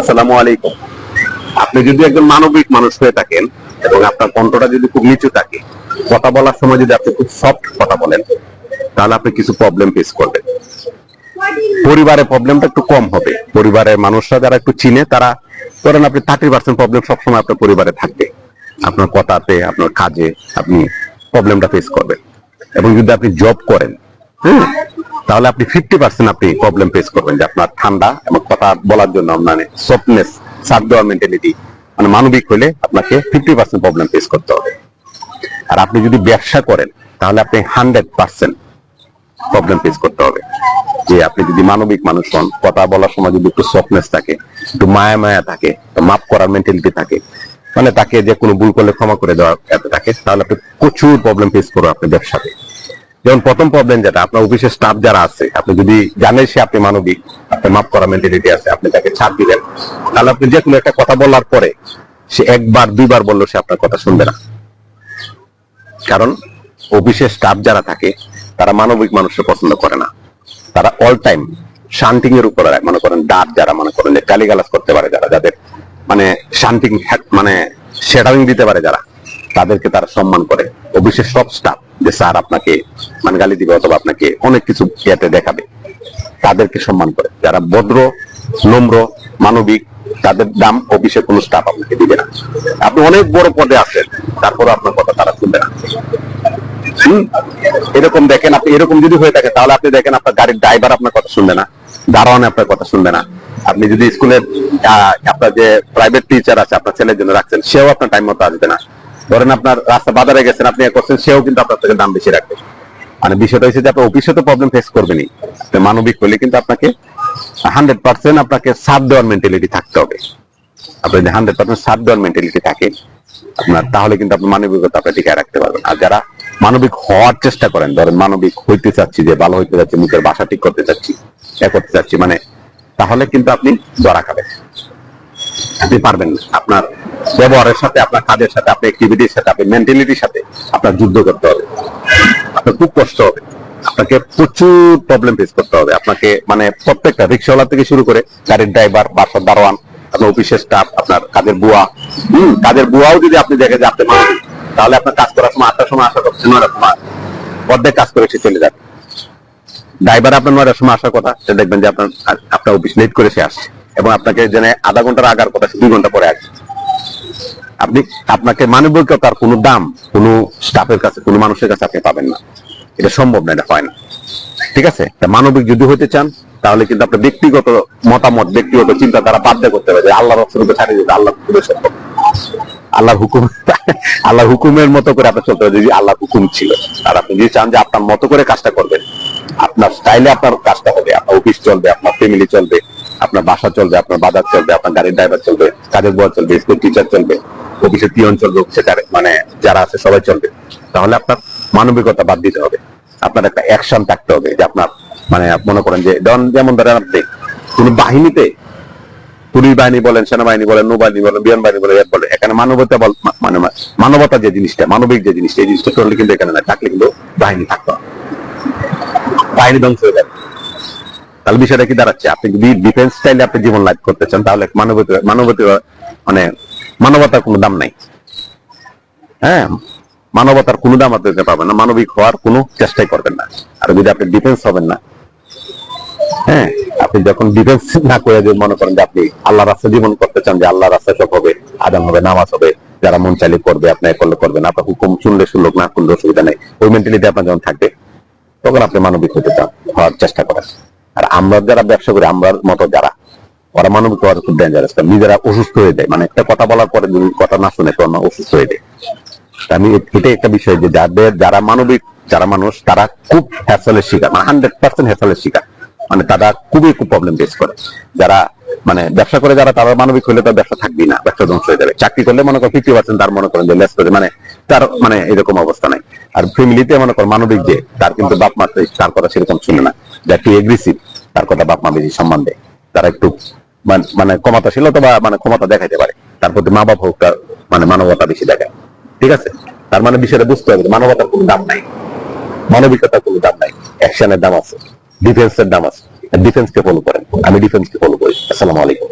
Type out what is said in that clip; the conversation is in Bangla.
আসসালামু আলাইকুম। আপনি যদি একজন মানবিক মানুষ হয়ে থাকেন এবং আপনার কণ্ঠটা যদি খুব নিচু থাকে, কথা বলার সময় যদি আপনি খুব সফট কথা বলেন, তাহলে আপনি কিছু প্রবলেম ফেস করবেন। পরিবারের প্রবলেমটা একটু কম হবে। পরিবারের মানুষরা যারা একটু চিনে, তারা ধরেন আপনি থার্টি পার্সেন্ট প্রবলেম সবসময় আপনার পরিবারে থাকবে। আপনার কথাতে, আপনার কাজে আপনি প্রবলেমটা ফেস করবেন। এবং যদি আপনি জব করেন হ্যাঁ তাহলে আপনি ফিফটি পার্সেন্ট আপনি প্রবলেম ফেস করবেন যে আপনার ঠান্ডা এবং কথা বলার জন্য মানে সফটনেস সাব দেওয়ার মেন্টালিটি মানে মানবিক হলে আপনাকে ফিফটি পার্সেন্ট প্রবলেম ফেস করতে হবে। আর আপনি যদি ব্যবসা করেন, তাহলে আপনি হান্ড্রেড পার্সেন্ট প্রবলেম ফেস করতে হবে। যে আপনি যদি মানবিক মানুষ হন, কথা বলার সময় যদি একটু সফটনেস থাকে, একটু মায়া মায়া থাকে মাফ করার মেন্টালিটি থাকে মানে তাকে যে কোনো ভুল করলে ক্ষমা করে দেওয়া থাকে তাহলে আপনি প্রচুর প্রবলেম ফেস করবেন আপনি ব্যবসাতে। যেমন প্রথম প্রবলেম যেটা, আপনার অফিসের স্টাফ যারা আছে, আপনি যদি জানেন সে আপনি মানবিক আপনার মাফ করা মেন্টালিটি আছে, আপনি তাকে ছাড় দিলেন তাহলে আপনি যে কোনো একটা কথা বলার পরে সে একবার, দুইবার বলল সে আপনার কথা শুনবে না। কারণ অফিসের স্টাফ যারা থাকে, তারা মানবিক মানুষকে পছন্দ করে না। তারা অল টাইম শান্তিং এর উপরে মনে করেন ডাট যারা, মনে করেন যে গালিগালাজ করতে পারে যারা, যাদের মানে শান্তিং মানে শেডারিং দিতে পারে যারা। তাদেরকে তারা সম্মান করে। অফিসের সব স্টাফ যে স্যার আপনাকে মানে গালি দিবে অথবা আপনাকে অনেক কিছু ইয়েতে দেখাবে, তাদেরকে সম্মান করে। যারা ভদ্র, নম্র, মানবিক, তাদের দাম অফিসে কোনো স্টাফ আপনাকে দিবে না। আপনি অনেক বড় পদে আছেন তারপরে আপনার কথা তারা শুনবে না। এরকম দেখেন আপনি, এরকম যদি হয়ে থাকে, তাহলে আপনি দেখেন আপনার গাড়ির ড্রাইভার আপনার কথা শুনবে না, দারোয়ান আপনার কথা শুনবে না। আপনি যদি স্কুলের আপনার যে প্রাইভেট টিচার আছে, আপনার ছেলের জন্য রাখছেন, সেও আপনার টাইম মতো আসবে না। ধরেন আপনার রাস্তা বাজারে গেছেন, আপনি এ করছেন, সেও কিন্তু আপনার থেকে দাম বেশি রাখবে। মানে বিষয়টা হচ্ছে যে আপনার অফিসে তো প্রবলেম ফেস করবেনই। মানবিক হলে কিন্তু আপনাকে হান্ড্রেড পার্সেন্ট আপনাকে সাথ দেওয়ার মেন্টালিটি থাকতে হবে। আপনার যদি হান্ড্রেড পার্সেন্ট সাথ দেওয়ার মেন্টালিটি থাকে, আপনার তাহলে কিন্তু আপনি মানবিকতা আপনি টিকায় রাখতে পারবেন। আর যারা মানবিক হওয়ার চেষ্টা করেন, ধরেন মানবিক হইতে চাচ্ছি, যে ভালো হইতে চাচ্ছি মুখের ভাষা ঠিক করতে চাচ্ছি, এ করতে চাচ্ছি মানে তাহলে কিন্তু আপনি ধরা খাবেন। আপনি পারবেন আপনার ব্যবহারের সাথে, আপনার কাজের সাথে, আপনার অ্যাক্টিভিটির সাথে, আপনার মেন্টালিটির সাথে আপনার যুদ্ধ করতে হবে। আপনার খুব কষ্ট হবে। আপনাকে প্রচুর প্রবলেম ফেস করতে হবে। আপনাকে মানে প্রত্যেকটা রিক্সাওয়ালা থেকে শুরু করে গাড়ির ড্রাইভার বাসার দারোয়ান, আপনার অফিসের স্টাফ আপনার কাজের বুয়া। হম, কাজের বুয়াও যদি আপনি দেখেন যে আপনি তাহলে আপনার কাজ করার সময় আটটার সময় আসা করছে নয়টার অর্ধেক কাজ করে সে চলে যাবে। ড্রাইভার আপনার নয়টার সময় আসার কথা, সে দেখবেন যে আপনার আপনার অফিস লেট করে সে আসছে। এবং আপনাকে জেনে আধা ঘণ্টার আগার কথা দুই ঘণ্টা পরে আসছে। আপনি, আপনাকে মানবিকতার কোনো দাম কোনো স্টাফের কাছে, কোনো মানুষের কাছে আপনি পাবেন না। এটা সম্ভব না, এটা হয় না। ঠিক আছে? তা মানবিক যদি হতে চান, তাহলে কিন্তু আপনার ব্যক্তিগত মতামত, ব্যক্তিগত চিন্তাধারা বাদ দিয়ে করতে হবে যে আল্লাহ রসুলকে ছাড়িয়ে দিতে আল্লাহ হুকুমের সত্য। আল্লাহর হুকুম, আল্লাহর হুকুমের মতো করে আপনার চলতে হবে, যদি আল্লাহ হুকুম ছিল। আর আপনি যদি চান যে আপনার মতো করে কাজটা করবেন আপনার স্টাইলে আপনার কাজটা হবে, আপনার অফিস চলবে, আপনার ফ্যামিলি চলবে, আপনার বাসা চলবে, আপনার বাজার চলবে, আপনার গাড়ির ড্রাইভার চলবে, কাজের বয় চলবে স্কুল টিচার চলবে অফিসের পিয়ন চলবে অফিসে মানে যারা আছে সবাই চলবে তাহলে আপনার মানবিকতা বাদ দিতে হবে আপনার একটা অ্যাকশন থাকতে হবে যে আপনার মানে মনে করেন যে, ধরেন যেমন ধরেন আপনি, কোন বাহিনীতে পুলিশ বাহিনী বলেন, সেনাবাহিনী বলেন, নৌবাহিনী বলেন, বিমান বাহিনী বলেন বলে এখানে মানবতা মানে মানবতা যে জিনিসটা, মানবিক যে জিনিসটা, এই জিনিসটা করলে কিন্তু এখানে না, থাকলে কিন্তু বাহিনী থাকতে না। বাহিনী ধ্বংস হয়ে যাবে। তাহলে বিষয়টা কি দাঁড়াচ্ছে? আপনি যদি ডিফেন্স স্টাইলে আপনি জীবন লাইফ করতে চান, তাহলে মানবতা মানবতা মানে মানবতার কোনো দাম নাই। হ্যাঁ? মানবতার কোনো দাম আপনি দিতে পারবেন না। মানবিক হওয়ার কোনো চেষ্টাই করবেন না। আর যদি আপনি ডিফেন্স হবেন না হ্যাঁ? আপনি যখন ডিফেন্স না করে যদি মনে করেন যে আপনি আল্লাহ রাস্তা জীবন করতে চান, যে আল্লাহ রাস্তা সব হবে আদান হবে, নামাজ হবে, যারা মন চালিয়ে করবে আপনি করলে করবেন আপনার হুকুম শুনলে শুনলোক না শুনলে অসুবিধা নেই। ওই মেন্টালিটি আপনার যখন থাকবে তখন আপনি মানবিক হতে চান, হওয়ার চেষ্টা করেন। আর আমরা যারা ব্যবসা করি আমরা মতো যারা, ওরা মানবিক হওয়ার খুব ডেঞ্জারাস কারণ নিজেরা অসুস্থ হয়ে যায়। মানে একটা কথা বলার পরে যদি কথা না শুনে তখন অসুস্থ হয়ে যায়। আমি এ- এটাই একটা বিষয় যে যাদের, যারা মানবিক, যারা মানুষ, তারা খুব হ্যাসলের শিকার। মানে হান্ড্রেড পার্সেন্ট হ্যাসলের শিকার। মানে তারা খুবই খুব প্রবলেম ফেস করে। যারা মানে ব্যবসা করে যারা, তারা মানবিক হলে তার ব্যবসা থাকবেই না। ব্যবসা ধ্বংস হয়ে যাবে। চাকরি করলে মনে করেন ফিফটি পার্সেন্ট তার মনে করেন যে লেস করে। মানে তার মানে এরকম অবস্থা নাই। আর ফ্যামিলিতে মনে করেন মানবিক যে, তার কিন্তু বাপ মা তার কথা সেরকম শুনে না। যে একটু এগ্রেসিভ তার কথা বাপ মা বেশি সম্মান দেয়। তারা একটু মানে ক্ষমতাশীল অথবা মানে ক্ষমতা দেখাইতে পারে। তার প্রতি মা বাপ হোক তার মানে মানবতা বেশি দেখায়। ঠিক আছে? তার মানে বিষয়টা বুঝতে হবে মানবতার কোনো দাম নাই। মানবিকতার কোনো দাম নাই। অ্যাকশনের দাম আছে। ডিফেন্সের দাম আছে। ডিফেন্সকে ফলো করেন। আমি ডিফেন্সকে ফলো করি। আসসালামু আলাইকুম